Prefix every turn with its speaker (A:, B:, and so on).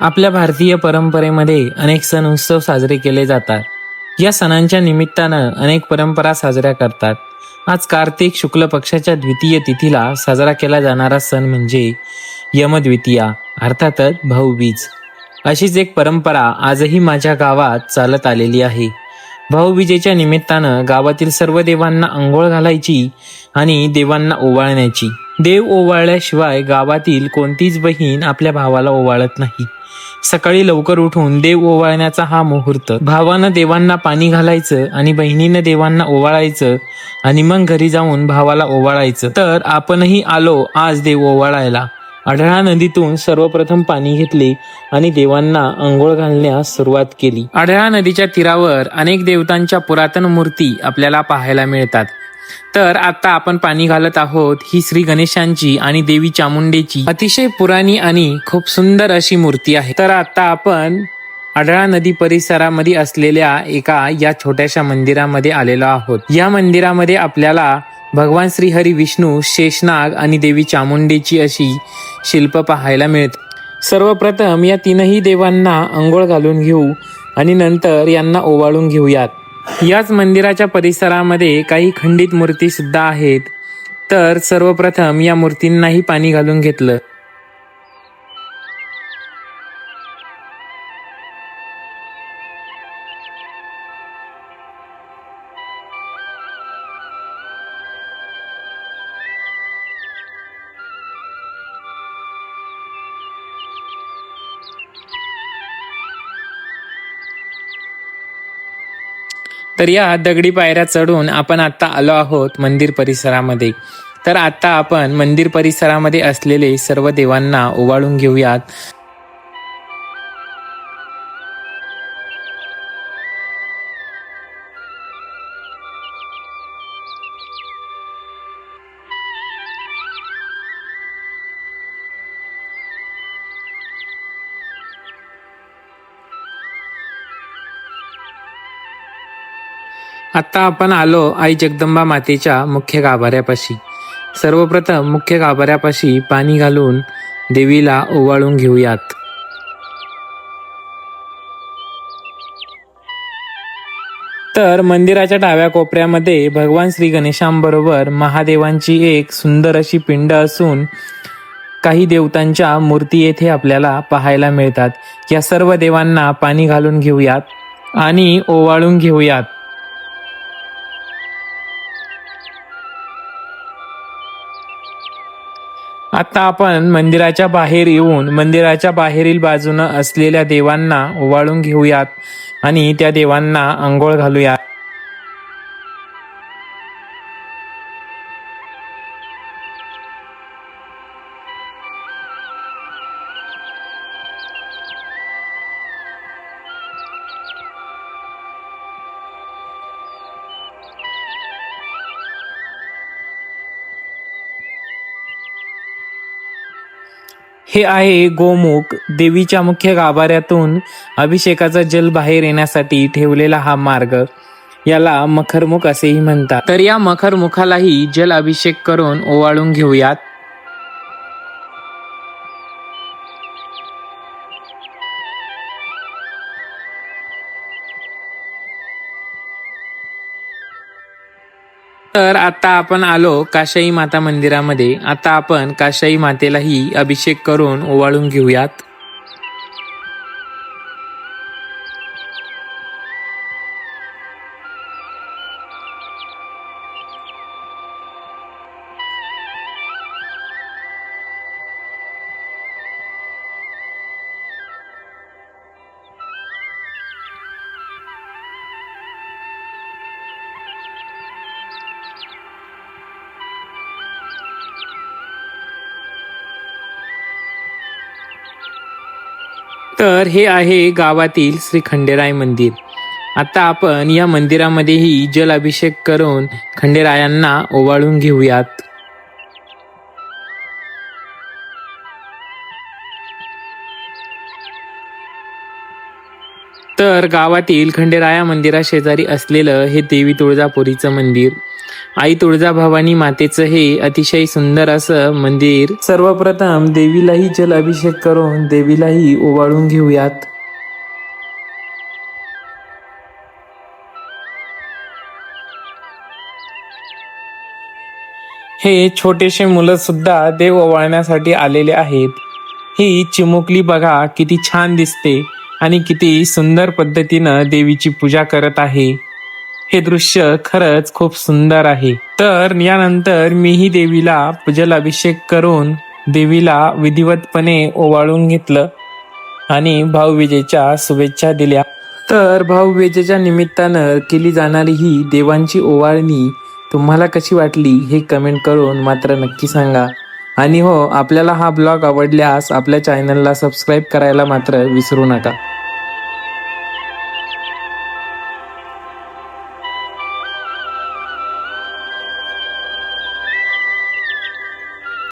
A: आपल्या भारतीय परंपरेमध्ये अनेक सण उत्सव साजरे केले जातात. या सणांच्या निमित्तानं अनेक परंपरा साजऱ्या करतात. आज कार्तिक शुक्ल पक्षाच्या द्वितीय तिथीला साजरा केला जाणारा सण म्हणजे यमद्वितीया अर्थातच भाऊबीज. अशीच एक परंपरा आजही माझ्या गावात चालत आलेली आहे. भाऊबीजेच्या निमित्तानं गावातील सर्व देवांना आंघोळ घालायची आणि देवांना ओवाळण्याची. देव ओवाळल्याशिवाय गावातील कोणतीच बहीण आपल्या भावाला ओवाळत नाही. सकाळी लवकर उठून देव ओवाळण्याचा हा मुहूर्त. भावानं देवांना पाणी घालायचं आणि बहिणीनं देवांना ओवाळायचं आणि मग घरी जाऊन भावाला ओवाळायचं. तर आपणही आलो आज देव ओवाळायला. आढळा नदीतून सर्वप्रथम पाणी घेतले आणि देवांना आंघोळ घालण्यास सुरुवात केली. आढळा नदीच्या तीरावर अनेक देवतांच्या पुरातन मूर्ती आपल्याला पाहायला मिळतात. तर आता आपण पाणी घालत आहोत ही श्री गणेशांची आणि देवी चामुंडेची. अतिशय पुराणी आणि खूप सुंदर अशी मूर्ती आहे. तर आता आपण आढळा नदी परिसरामध्ये असलेल्या एका या छोट्याशा मंदिरामध्ये आलेलो आहोत. या मंदिरामध्ये आपल्याला भगवान श्री हरी विष्णू शेषनाग आणि देवी चामुंडेची अशी शिल्प पाहायला मिळत. सर्वप्रथम या तीनही देवांना अंघोळ घालून घेऊ आणि नंतर यांना ओवाळून घेऊयात. याच मंदिराच्या परिसरामध्ये काही खंडित मूर्ती सुद्धा आहेत. तर सर्वप्रथम या मूर्तींनाही पाणी घालून घेतलं. तर या दगडी पायऱ्या चढून आपण आता आलो आहोत मंदिर परिसरामध्ये. तर आता आपण मंदिर परिसरामध्ये असलेले सर्व देवांना ओवाळून घेऊयात. आत्ता आपण आलो आई जगदंबा मातेच्या मुख्य गाभाऱ्यापाशी. सर्वप्रथम मुख्य गाभाऱ्यापाशी पाणी घालून देवीला ओवाळून घेऊयात. तर मंदिराच्या डाव्या कोपऱ्यामध्ये भगवान श्री गणेशांबरोबर महादेवांची एक सुंदर अशी पिंड असून काही देवतांच्या मूर्ती येथे आपल्याला पाहायला मिळतात. या सर्व देवांना पाणी घालून घेऊयात आणि ओवाळून घेऊयात. आता आपण मंदिराच्या बाहेर येऊन मंदिराच्या बाहेरील बाजूनं असलेल्या देवांना ओवाळून घेऊयात आणि त्या देवांना आंघोळ घालूयात. हे आहे गोमुख देवीच्या मुख्य गाभाऱ्यातून अभिषेकाचा जल बाहेर येण्यासाठी ठेवलेला हा मार्ग. याला मखरमुख असेही म्हणतात. तर या मखरमुखालाही जल अभिषेक करून ओवाळून घेऊयात. तर आता आपण आलो काशाई माता मंदिरामध्ये. आता आपण काशाई मातेलाही अभिषेक करून ओवाळून घेऊयात. तर हे आहे गावातील श्री खंडेराय मंदिर. आता आपण या मंदिरामध्येही जल अभिषेक करून खंडेरायांना ओवाळून घेऊयात. तर गावातील खंडेराया मंदिरा शेजारी असलेलं हे देवी तुळजापुरीचं मंदिर. आई तुळजाभवानी मातेचं हे अतिशय सुंदर असं मंदिर. सर्वप्रथम देवीलाही जल अभिषेक करून देवीलाही ओवाळून घेऊयात. हे छोटेसे मुलं सुद्धा देव ओवाळण्यासाठी आलेले आहेत. ही चिमुकली बघा किती छान दिसते आणि किती सुंदर पद्धतीनं देवीची पूजा करत आहे. हे दृश्य खरंच खूप सुंदर आहे. तर यानंतर मीही देवीला पूजलाभिषेक करून देवीला विधिवतपणे ओवाळून घेतलं आणि भाऊबीजेच्या शुभेच्छा दिल्या. तर भाऊबीजेच्या निमित्तानं केली जाणारी ही देवांची ओवाळणी तुम्हाला कशी वाटली हे कमेंट करून मात्र नक्की सांगा. आणि हो आपल्याला हा ब्लॉग आवडल्यास आपल्या चॅनलला सबस्क्राईब करायला मात्र विसरू नका.